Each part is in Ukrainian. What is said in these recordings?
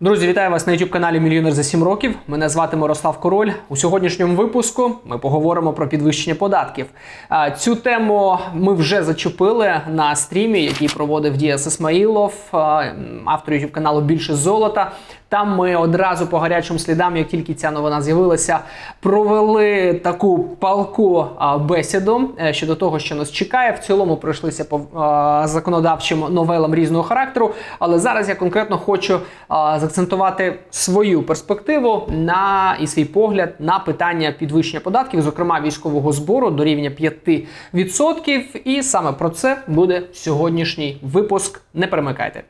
Друзі, вітаю вас на youtube каналі Мільйонер за 7 років. Мене звати Мирослав Король. У сьогоднішньому випуску ми поговоримо про підвищення податків. Цю тему ми вже зачепили на стрімі, який проводив Діас Ісмаїлов, автор youtube каналу Більше золота. Там ми одразу по гарячим слідам, як тільки ця новина з'явилася, провели таку палку бесіду е, щодо того, що нас чекає. В цілому пройшлися по законодавчим новелам різного характеру. Але зараз я конкретно хочу заакцентувати свою перспективу на і свій погляд на питання підвищення податків, зокрема військового збору до рівня 5%. І саме про це буде сьогоднішній випуск. Не перемикайте.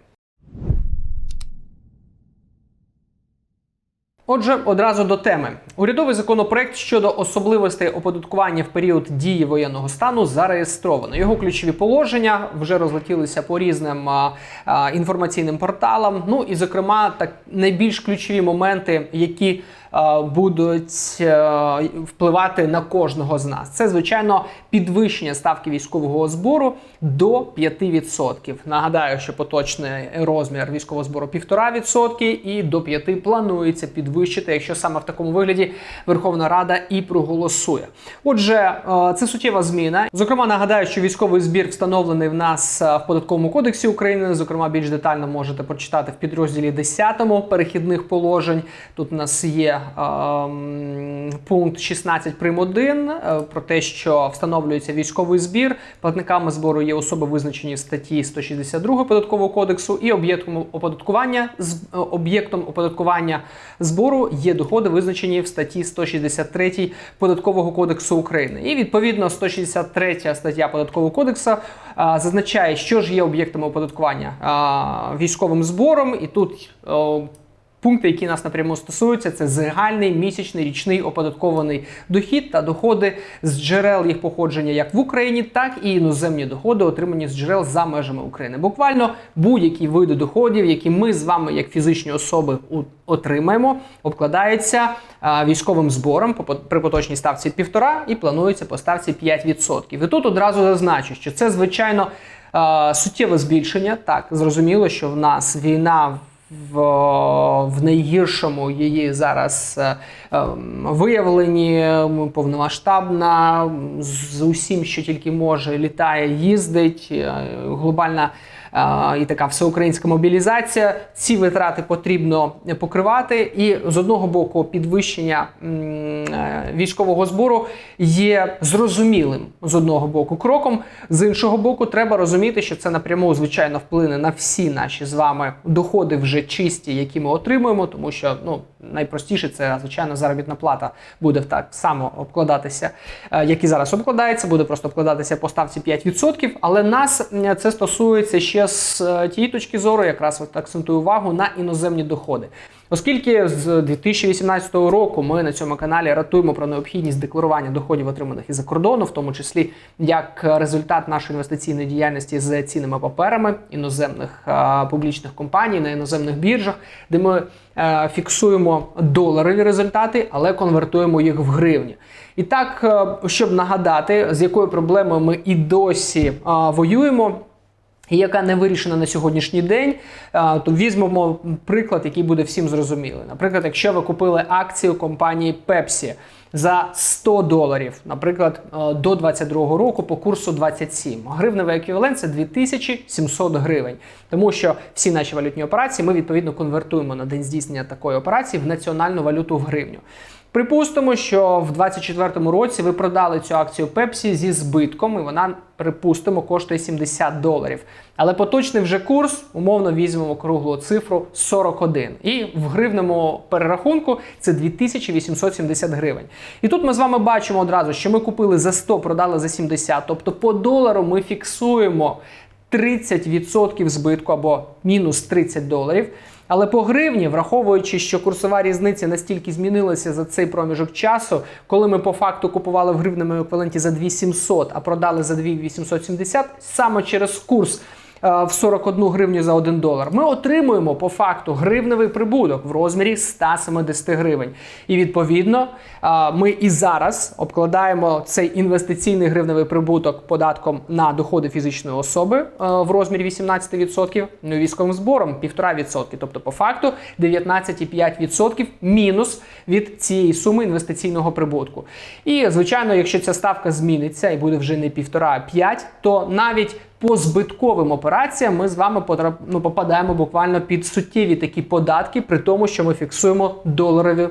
Отже, одразу до теми. Урядовий законопроект щодо особливостей оподаткування в період дії воєнного стану зареєстровано. Його ключові положення вже розлетілися по різним а, а, інформаційним порталам. Ну і зокрема, так найбільш ключові моменти, які будуть впливати на кожного з нас. Це звичайно підвищення ставки військового збору до 5%. Нагадаю, що поточний розмір військового збору 1,5% і до 5% планується підвищити, якщо саме в такому вигляді Верховна Рада і проголосує. Отже, е, це суттєва зміна. Зокрема, нагадаю, що військовий збір встановлений в нас е, в податковому кодексі України. Зокрема, більш детально можете прочитати в підрозділі 10 перехідних положень. Тут у нас є пункт 16 прим. 1 е, про те, що встановлюється військовий збір. Платниками збору є особи, визначені в статті 162 податкового кодексу, і об'єктом оподаткування е, об'єктом оподаткування збору є доходи, визначені в статті 163 податкового кодексу України. І відповідно 163 стаття податкового кодексу а, зазначає, що ж є об'єктом оподаткування військовим збором, і тут. о, Пункти, які нас напряму стосуються, це загальний місячний річний оподаткований дохід та доходи з джерел їх походження як в Україні, так і іноземні доходи, отримані з джерел за межами України. Буквально будь-які види доходів, які ми з вами, як фізичні особи, отримаємо, обкладаються військовим збором при поточній ставці 1,5 і планується по ставці 5%. І тут одразу зазначу, що це звичайно суттєве збільшення. Так зрозуміло, що в нас війна в, в найгіршому її зараз е, ем, виявлені, повномасштабна, з усім, що тільки може, літає, їздить, е, глобальна і така всеукраїнська мобілізація. Ці витрати потрібно покривати. І з одного боку, підвищення е, військового збору є зрозумілим з одного боку кроком. З іншого боку, треба розуміти, що це напряму звичайно вплине на всі наші з вами доходи вже чисті, які ми отримуємо, тому що ну найпростіше це звичайно заробітна плата буде так само обкладатися, е, як і зараз обкладається, буде просто обкладатися по ставці 5%. Але нас це стосується ще з е, тієї точки зору, якраз акцентую увагу на іноземні доходи. Оскільки з 2018 року ми на цьому каналі ратуємо про необхідність декларування доходів, отриманих із-за кордону, в тому числі як результат нашої інвестиційної діяльності з цінними паперами іноземних е, публічних компаній на іноземних біржах, де ми е, фіксуємо доларові результати, але конвертуємо їх в гривні. І так, е, щоб нагадати, з якою проблемою ми і досі е, воюємо. Яка не вирішена на сьогоднішній день, то візьмемо приклад, який буде всім зрозумілий. Наприклад, якщо ви купили акцію компанії Pepsi за 100 доларів, наприклад, до 22 року по курсу 27. Гривневий еквівалент це 2700 гривень. Тому що всі наші валютні операції ми відповідно конвертуємо на день здійснення такої операції в національну валюту в гривню. Припустимо, що в 2024 році ви продали цю акцію Pepsi зі збитком, і вона, припустимо, коштує 70 доларів. Але поточний вже курс, умовно візьмемо круглу цифру 41. І в гривному перерахунку це 2870 гривень. І тут ми з вами бачимо одразу, що ми купили за 100, продали за 70. Тобто по долару ми фіксуємо 30% збитку або мінус 30 доларів. Але по гривні, враховуючи, що курсова різниця настільки змінилася за цей проміжок часу, коли ми по факту купували в гривному еквіваленті за 2700, а продали за 2870, саме через курс в 41 гривню за 1 долар, ми отримуємо по факту гривневий прибуток в розмірі 170 гривень. І відповідно е, ми і зараз обкладаємо цей інвестиційний гривневий прибуток податком на доходи фізичної особи е, в розмірі 18%, ну військовим збором 1,5%. Тобто, по факту 19,5% мінус від цієї суми інвестиційного прибутку. І звичайно, якщо ця ставка зміниться і буде вже не 1,5, а 5, то навіть по збитковим операціям ми з вами потрап... ну, попадаємо буквально під суттєві такі податки, при тому, що ми фіксуємо доларові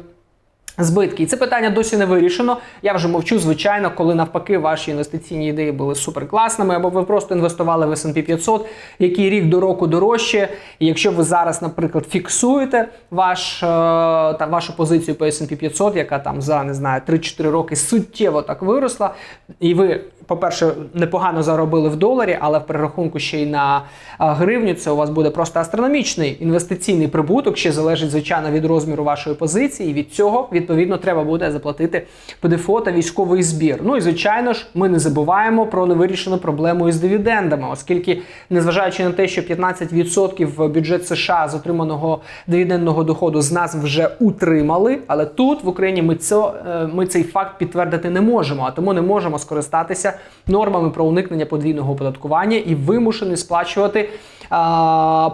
Збитки, і це питання досі не вирішено. Я вже мовчу, звичайно, коли навпаки ваші інвестиційні ідеї були суперкласними, або ви просто інвестували в S&P 500, який рік до року дорожче. І якщо ви зараз, наприклад, фіксуєте ваш, е, та, вашу позицію по S&P 500, яка там за не знаю 3-4 роки суттєво так виросла, і ви, по-перше, непогано заробили в доларі, але в перерахунку ще й на е, гривню, це у вас буде просто астрономічний інвестиційний прибуток, ще залежить звичайно від розміру вашої позиції. Від цього відповідно треба буде заплатити ПДФО та військовий збір. Ну і звичайно ж, ми не забуваємо про невирішену проблему із дивідендами, оскільки, незважаючи на те, що 15% бюджет США з отриманого дивідендного доходу з нас вже утримали, але тут в Україні ми це ми цей факт підтвердити не можемо, а тому не можемо скористатися нормами про уникнення подвійного оподаткування і вимушені сплачувати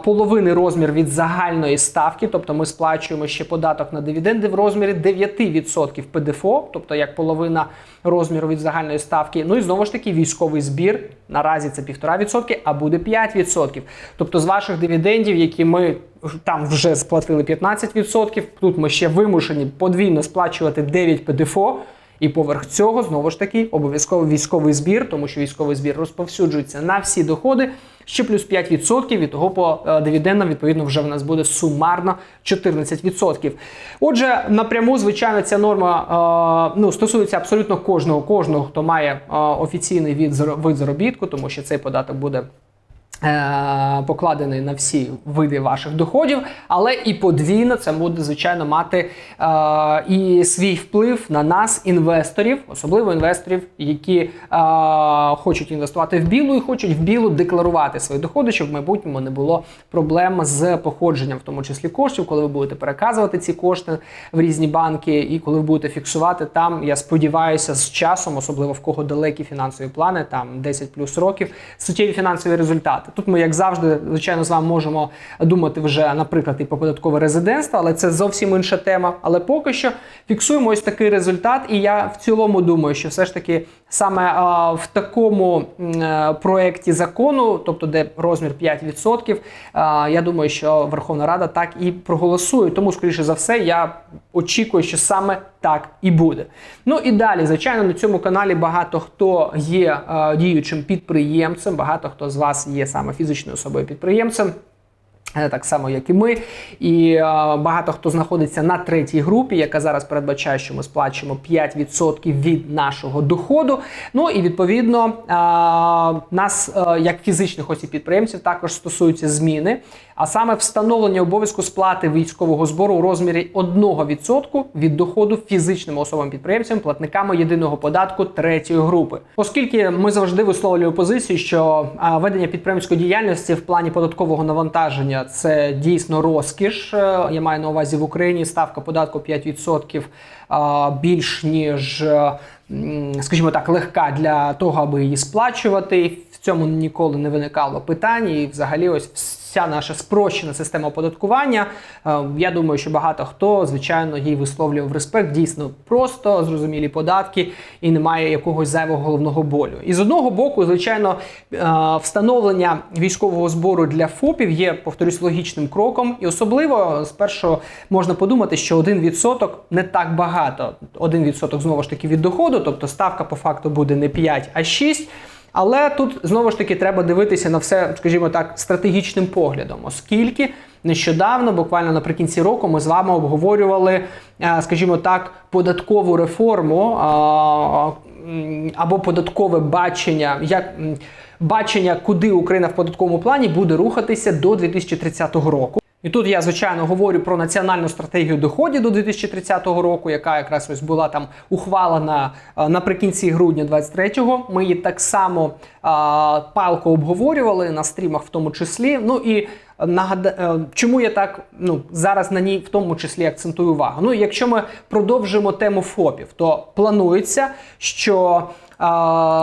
половини розмір від загальної ставки, тобто ми сплачуємо ще податок на дивіденди в розмірі 9% ПДФО, тобто як половина розміру від загальної ставки. Ну і знову ж таки військовий збір. Наразі це 1,5%, а буде 5%. Тобто з ваших дивідендів, які ми там вже сплатили 15%, тут ми ще вимушені подвійно сплачувати 9 ПДФО. І поверх цього знову ж таки обов'язково військовий збір, тому що військовий збір розповсюджується на всі доходи. Ще плюс 5% від того по е, дивідендам, відповідно, вже в нас буде сумарно 14%. Отже, напряму, звичайно, ця норма е, ну, стосується абсолютно кожного, кожного, хто має е, офіційний від вид заробітку, тому що цей податок буде. Е, покладений на всі види ваших доходів, але і подвійно це буде звичайно мати е, і свій вплив на нас, інвесторів, особливо інвесторів, які е, хочуть інвестувати в білу і хочуть в білу декларувати свої доходи, щоб в майбутньому не було проблем з походженням, в тому числі коштів, коли ви будете переказувати ці кошти в різні банки, і коли ви будете фіксувати там. Я сподіваюся, з часом, особливо в кого далекі фінансові плани, там 10 плюс років, суттєві фінансові результати. Тут ми, як завжди, звичайно, з вами можемо думати вже, наприклад, і про податкове резидентство, але це зовсім інша тема. Але поки що фіксуємо ось такий результат, і я в цілому думаю, що все ж таки саме в такому а, проєкті закону, тобто де розмір 5%, а, я думаю, що Верховна Рада так і проголосує. Тому, скоріше за все, я очікую, що саме так і буде. Ну і далі, звичайно, на цьому каналі багато хто є а, діючим підприємцем, багато хто з вас є саме фізичною особою підприємцем. Е, Так само, як і ми, і е, багато хто знаходиться на третій групі, яка зараз передбачає, що ми сплачуємо 5% від нашого доходу. Ну і відповідно е, нас, е, як фізичних осіб підприємців, також стосуються зміни, а саме встановлення обов'язку сплати військового збору у розмірі 1% від доходу фізичним особам підприємцям, платниками єдиного податку третьої групи. Оскільки ми завжди висловлюємо позицію, що ведення підприємської діяльності в плані податкового навантаження це дійсно розкіш. Е, Я маю на увазі в Україні ставка податку 5% е, більш ніж, е, скажімо так, легка для того, аби її сплачувати. В цьому ніколи не виникало питань. І взагалі, ось вся наша спрощена система оподаткування. е, Я думаю, що багато хто, звичайно, їй висловлював респект. Дійсно, просто зрозумілі податки і немає якогось зайвого головного болю. І з одного боку, звичайно, е, встановлення військового збору для ФОПів є, повторюсь, логічним кроком. І особливо спершу можна подумати, що 1% не так багато. 1% знову ж таки від доходу, тобто ставка по факту буде не 5, а 6. Але тут знову ж таки треба дивитися на все, скажімо так, стратегічним поглядом, оскільки нещодавно, буквально наприкінці року, ми з вами обговорювали, е, скажімо так, податкову реформу або податкове бачення, як бачення, куди Україна в податковому плані буде рухатися до 2030 року. І тут я звичайно говорю про національну стратегію доходів до 2030 року, яка якраз ось була там ухвалена наприкінці грудня 23-го. Ми її так само а, палко обговорювали на стрімах, в тому числі. Ну і нагада... е, чому я так ну зараз на ній в тому числі акцентую увагу. Ну, якщо ми продовжимо тему ФОПів, то планується, що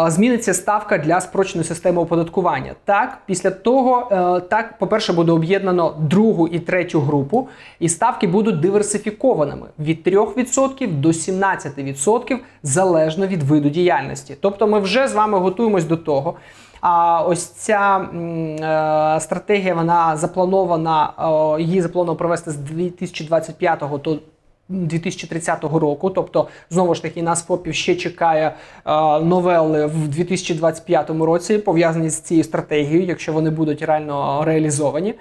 зміниться ставка для спрощеної системи оподаткування. Так, після того, е, так, по-перше, буде об'єднано другу і третю групу, і ставки будуть диверсифікованими від 3% до 17% залежно від виду діяльності. Тобто, ми вже з вами готуємось до того. А ось ця е, стратегія вона запланована, е, її заплановано провести з 2025 до 2030 року. Тобто, знову ж таки, нас попів ще чекає е, новели в 2025 році, пов'язані з цією стратегією, якщо вони будуть реально реалізовані.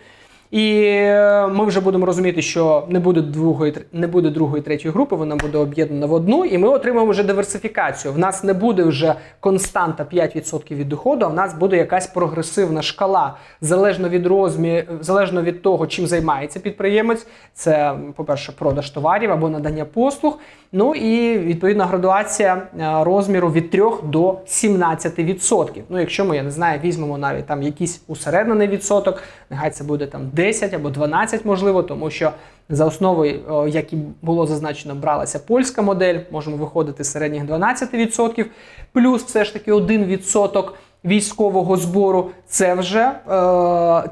І е, ми вже будемо розуміти, що не буде другої, не буде другої, третьої групи, вона буде об'єднана в одну, і ми отримаємо вже диверсифікацію. В нас не буде вже константа 5% від доходу, а в нас буде якась прогресивна шкала, залежно від розміру, залежно від того, чим займається підприємець. Це, по-перше, продаж товарів або надання послуг. Ну і відповідна градуація е, розміру від 3 до 17%. Ну, якщо ми, я не знаю, візьмемо навіть там якийсь усереднений відсоток, нехай це буде там 10 або 12, можливо, тому що за основою, як і було зазначено, бралася польська модель, можемо виходити з середніх 12%, плюс все ж таки 1% військового збору. Це вже е,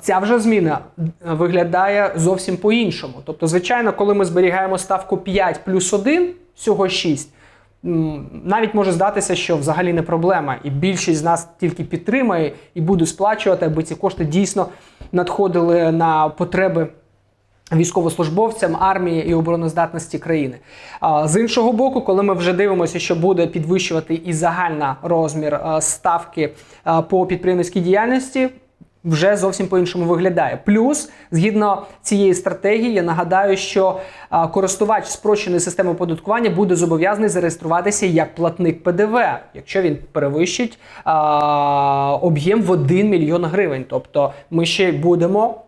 ця вже зміна виглядає зовсім по-іншому. Тобто, звичайно, коли ми зберігаємо ставку 5 плюс 1, всього 6, м, навіть може здатися, що взагалі не проблема, і більшість з нас тільки підтримає і буде сплачувати, аби ці кошти дійсно надходили на потреби. Військовослужбовцям армії і обороноздатності країни. З іншого боку, коли ми вже дивимося, що буде підвищувати і загальна розмір ставки по підприємницькій діяльності. Вже зовсім по-іншому виглядає. Плюс, згідно цієї стратегії, я нагадаю, що користувач спрощеної системи оподаткування буде зобов'язаний зареєструватися як платник ПДВ, якщо він перевищить об'єм в 1 мільйон гривень. Тобто ми ще будемо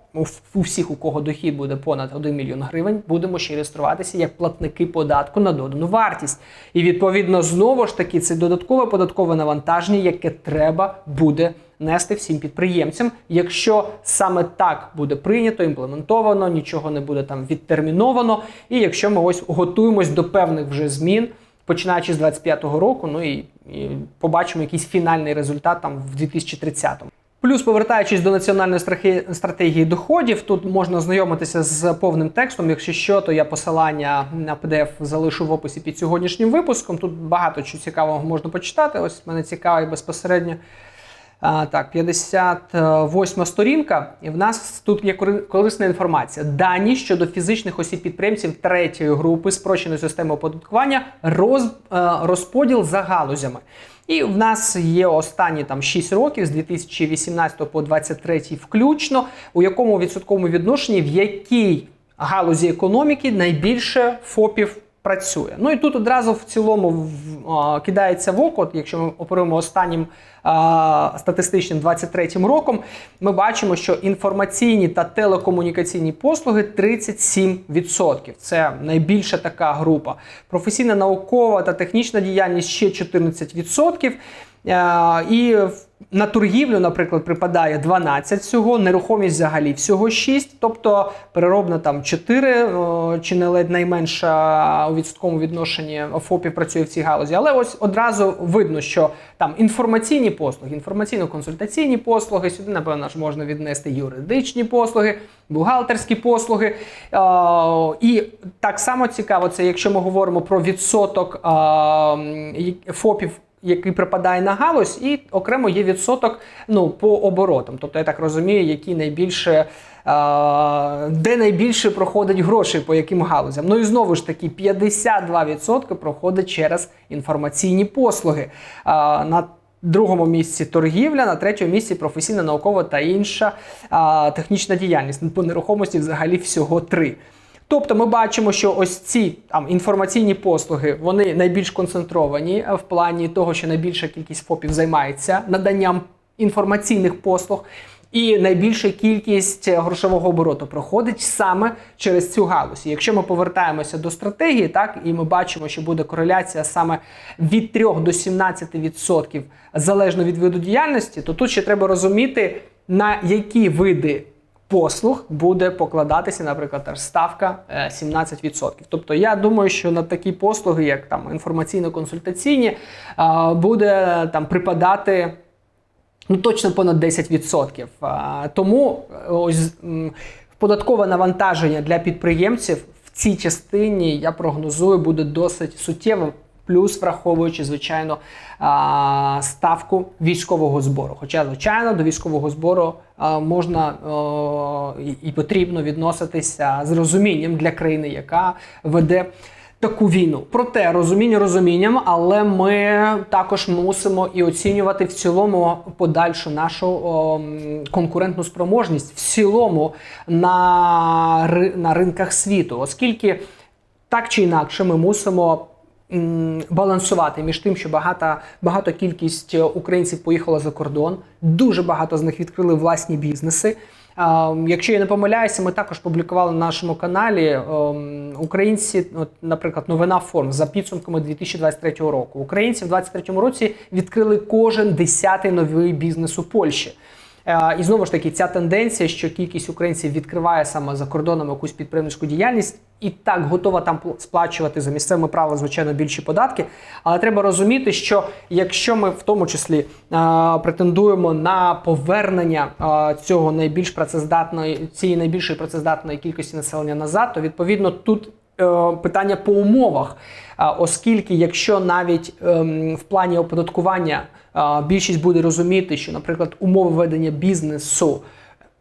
у всіх, у кого дохід буде понад 1 мільйон гривень, будемо ще реєструватися як платники податку на додану вартість. І відповідно знову ж таки це додаткове податкове навантаження, яке треба буде нести всім підприємцям, якщо саме так буде прийнято, імплементовано, нічого не буде там відтерміновано, і якщо ми ось готуємось до певних вже змін. Починаючи з 25-го року, ну і, і побачимо якийсь фінальний результат там в 2030-му. Плюс, повертаючись до національної стратегії доходів, тут можна ознайомитися з повним текстом. Якщо що, то я посилання на PDF залишу в описі під сьогоднішнім випуском. Тут багато чого цікавого можна почитати. Ось мене цікавить безпосередньо. А, так, 58 сторінка, і в нас тут є кори- корисна інформація. Дані щодо фізичних осіб підприємців третьої групи спрощеної системи оподаткування, роз, е, розподіл за галузями. І в нас є останні там 6 років з 2018 по 2023 включно, у якому відсотковому відношенні в якій галузі економіки найбільше ФОПів працює. Ну і тут одразу в цілому кидається в око, якщо ми оперуємо останнім статистичним 23 роком, ми бачимо, що інформаційні та телекомунікаційні послуги 37%. Це найбільша така група. Професійна наукова та технічна діяльність ще 14%. Е, І в- на торгівлю, наприклад, припадає 12 всього, нерухомість взагалі всього 6, тобто переробна там 4, чи не ледь найменша у відсотковому відношенні ФОПів працює в цій галузі. Але ось одразу видно, що там інформаційні послуги, інформаційно-консультаційні послуги, сюди, напевно, ж можна віднести юридичні послуги, бухгалтерські послуги. Е, І так само цікаво, це якщо ми говоримо про відсоток е, ФОПів який припадає на галузь, і окремо є відсоток ну, по оборотам. Тобто, я так розумію, які найбільше. е, Де найбільше проходить грошей по яким галузям. Ну і знову ж таки, 52% проходить через інформаційні послуги. Е, На другому місці торгівля, на третьому місці професійна, наукова та інша е, технічна діяльність. По нерухомості взагалі всього три. Тобто ми бачимо, що ось ці там інформаційні послуги вони найбільш концентровані е, в плані того, що найбільша кількість ФОПів займається наданням інформаційних послуг. І найбільша кількість грошового обороту проходить саме через цю галузь. І Якщо ми повертаємося до стратегії, так і ми бачимо, що буде кореляція саме від 3 до 17% залежно від виду діяльності, то тут ще треба розуміти, на які види послуг буде покладатися, наприклад, ставка е, 17%. Тобто я думаю, що на такі послуги, як там інформаційно-консультаційні, е, буде там припадати. Ну, точно понад 10%. А, Тому е, ось податкове навантаження для підприємців в цій частині я прогнозую буде досить суттєвим. Плюс враховуючи, звичайно, ставку військового збору. Хоча, звичайно, до військового збору можна і- потрібно відноситися з розумінням для країни, яка веде таку війну. Проте розуміння розумінням, але ми також мусимо і оцінювати в цілому подальшу нашу о, конкурентну спроможність в цілому на, на ринках світу, оскільки так чи інакше ми мусимо. Балансувати між тим, що багата багато кількість е, українців поїхало за кордон, дуже багато з них відкрили власні бізнеси. Якщо я не помиляюся, ми також публікували на нашому каналі ем, українці, от, наприклад, новина форм за підсумками 2023 року. Українці в 2023 році відкрили кожен десятий новий бізнес у Польщі. Е, І знову ж таки, ця тенденція, що кількість українців відкриває саме за кордоном якусь підприємницьку діяльність і так готова там пл- сплачувати за місцевими правилами, звичайно, більші податки. Але треба розуміти, що якщо ми в тому числі е, претендуємо на повернення е, цього найбільш працездатної цієї найбільшої працездатної кількості населення назад, то відповідно тут питання по умовах. Оскільки, якщо навіть ем, в плані оподаткування більшість буде розуміти, що, наприклад, умови ведення бізнесу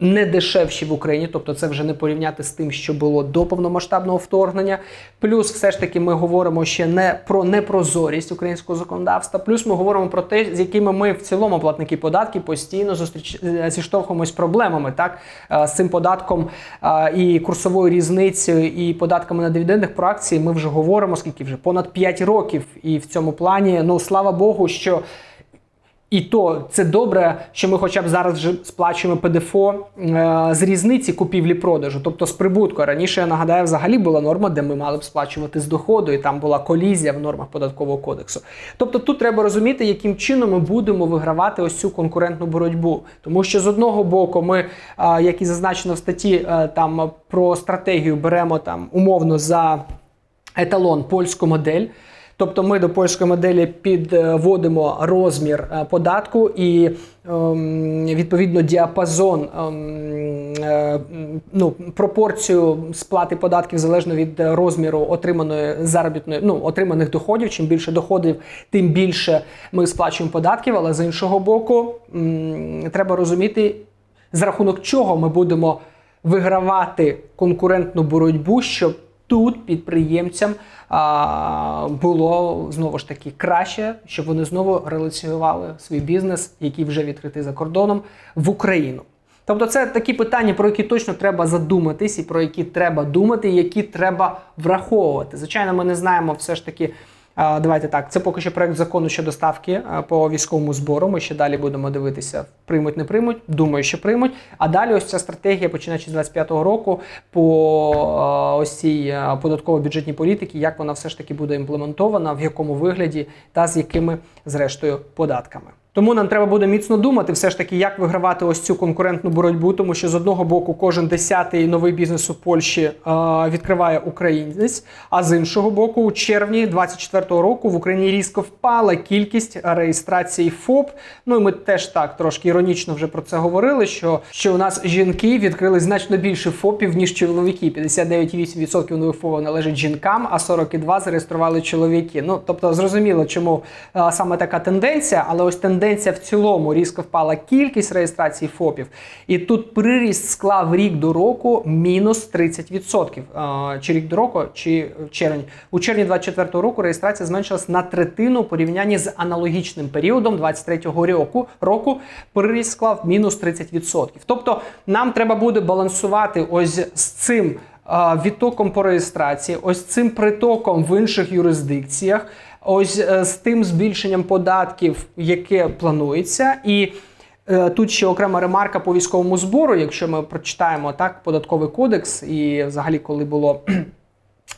не дешевші в Україні, тобто це вже не порівняти з тим, що було до повномасштабного вторгнення. Плюс, все ж таки, ми говоримо ще не про непрозорість українського законодавства. Плюс ми говоримо про те, з якими ми в цілому платники податків постійно зустріч е, зіштовхуємось проблемами, так Е, з цим податком е, і курсовою різницею, і податками на дивідендних про акції. Ми вже говоримо скільки вже понад 5 років. І в цьому плані, ну слава Богу, що. І то це добре, що ми хоча б зараз вже сплачуємо ПДФО е, з різниці купівлі-продажу, тобто з прибутку. Раніше я нагадаю, взагалі була норма, де ми мали б сплачувати з доходу, і там була колізія в нормах податкового кодексу. Тобто тут треба розуміти, яким чином ми будемо вигравати ось цю конкурентну боротьбу. Тому що з одного боку, ми, е, як і зазначено в статті, е, там про стратегію беремо там умовно за еталон польську модель. Тобто ми до польської моделі підводимо розмір е, податку і ем, відповідно діапазон, ем, е, ну, пропорцію сплати податків залежно від розміру отриманої заробітної, ну, отриманих доходів. Чим більше доходів, тим більше ми сплачуємо податків. Але з іншого боку, треба розуміти, за рахунок чого ми будемо вигравати конкурентну боротьбу, щоб тут підприємцям а, було знову ж таки краще, щоб вони знову релаціювали свій бізнес, який вже відкритий за кордоном, в Україну. Тобто, це такі питання, про які точно треба задуматись, і про які треба думати, і які треба враховувати. Звичайно, ми не знаємо все ж таки. Давайте так, це поки що проект закону щодо ставки по військовому збору. Ми ще далі будемо дивитися, приймуть, не приймуть. Думаю, що приймуть. А далі ось ця стратегія, починаючи з 25-го року, по ось цій податково-бюджетній політиці, як вона все ж таки буде імплементована, в якому вигляді та з якими зрештою податками. Тому нам треба буде міцно думати, все ж таки, як вигравати ось цю конкурентну боротьбу, тому що з одного боку кожен десятий новий бізнес у Польщі е, відкриває українець, а з іншого боку, у червні 24-го року в Україні різко впала кількість реєстрацій ФОП. Ну і ми теж так трошки іронічно вже про це говорили. Що, що у нас жінки відкрили значно більше ФОПів, ніж чоловіки. 59,8% нових ФОПів належить жінкам, а 42% зареєстрували чоловіки. Ну тобто зрозуміло, чому е, саме така тенденція, але ось тенденція в цілому різко впала кількість реєстрацій ФОПів, і тут приріст склав рік до року мінус 30%. Е, Чи рік до року, чи червень. У червні 24 року реєстрація зменшилась на третину у порівнянні з аналогічним періодом 23-го року. року приріст склав мінус 30%. Тобто нам треба буде балансувати ось з цим відтоком по реєстрації, ось цим притоком в інших юрисдикціях, ось е, з тим збільшенням податків, яке планується, і Е, Тут ще окрема ремарка по військовому збору. Якщо ми прочитаємо так податковий кодекс, і взагалі, коли було.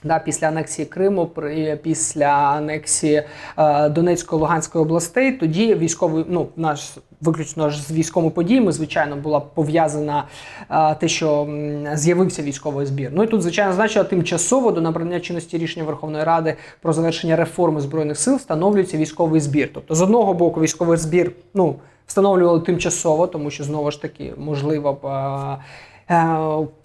Да, після анексії Криму, після анексії е, Донецької Луганської областей, тоді військовий, ну наш виключно ж з військовими подіями, звичайно, була пов'язана е, те, що з'явився військовий збір. Ну і тут, звичайно, значило тимчасово до набрання чинності рішення Верховної Ради про завершення реформи збройних сил встановлюється військовий збір. Тобто, з одного боку, військовий збір, ну встановлювали тимчасово, тому що знову ж таки можливо е,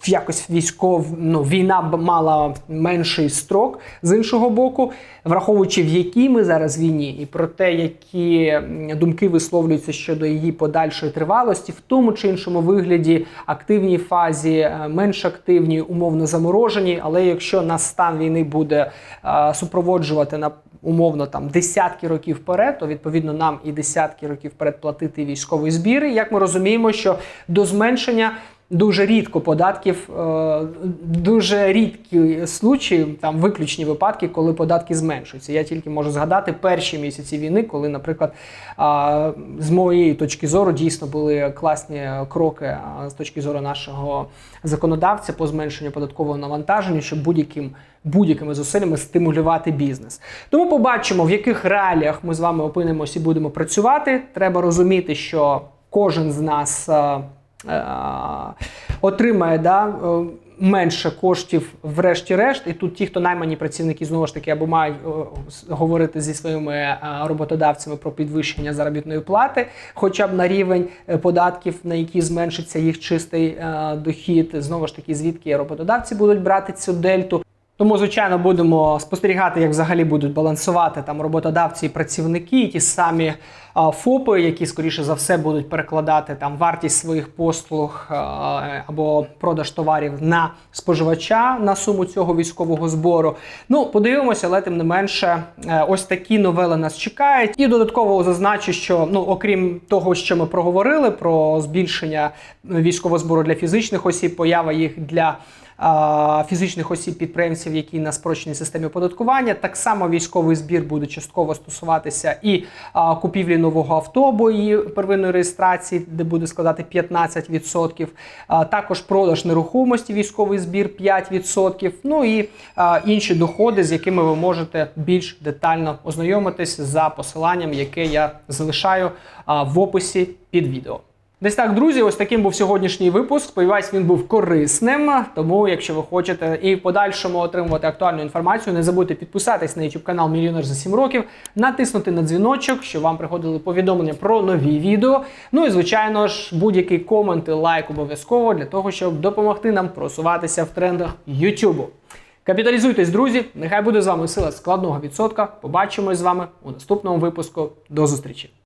якось військов, ну, війна б мала менший строк з іншого боку, враховуючи в якій ми зараз війні, і про те, які думки висловлюються щодо її подальшої тривалості, в тому чи іншому вигляді, активній фазі, е, менш активній, умовно замороженій. Але якщо нас стан війни буде е, супроводжувати на умовно там десятки років вперед, то відповідно нам і десятки років вперед платити військові збіри. Як ми розуміємо, що до зменшення. Дуже рідко податків, е, дуже рідкі случаї, там виключні випадки, коли податки зменшуються. Я тільки можу згадати перші місяці війни, коли, наприклад, з моєї точки зору дійсно були класні кроки з точки зору нашого законодавця по зменшенню податкового навантаження, щоб будь-яким будь-якими зусиллями стимулювати бізнес. Тому побачимо, в яких реаліях ми з вами опинимося і будемо працювати. Треба розуміти, що кожен з нас. Е, отримає да, е, менше коштів врешті-решт. І тут ті, хто наймані працівники, знову ж таки, або мають е, говорити зі своїми роботодавцями про підвищення заробітної плати, хоча б на рівень податків, на які зменшиться їх чистий дохід. Знову ж таки, звідки роботодавці будуть брати цю дельту. Тому, звичайно, будемо спостерігати, як взагалі будуть балансувати там роботодавці і працівники, і ті самі а, ФОПи, які скоріше за все будуть перекладати там вартість своїх послуг а, або продаж товарів на споживача на суму цього військового збору. Ну, подивимося, але тим не менше, е, ось такі новели нас чекають. І додатково зазначу, що ну, окрім того, що ми проговорили про збільшення військового збору для фізичних осіб, поява їх для фізичних осіб підприємців, які на спрощеній системі оподаткування. Так само військовий збір буде частково стосуватися і купівлі нового авто або її первинної реєстрації, де буде складати 15%. Також продаж нерухомості, військовий збір 5%. Ну і інші доходи, з якими ви можете більш детально ознайомитись за посиланням, яке я залишаю в описі під відео. Десь так, друзі, ось таким був сьогоднішній випуск. Сподіваюсь, він був корисним. Тому, якщо ви хочете і в подальшому отримувати актуальну інформацію, не забудьте підписатись на YouTube канал Мільйонер за 7 років, натиснути на дзвіночок, щоб вам приходили повідомлення про нові відео. Ну і звичайно ж, будь-який комент і лайк обов'язково для того, щоб допомогти нам просуватися в трендах YouTube. Капіталізуйтесь, друзі! Нехай буде з вами сила складного відсотка. Побачимось з вами у наступному випуску. До зустрічі!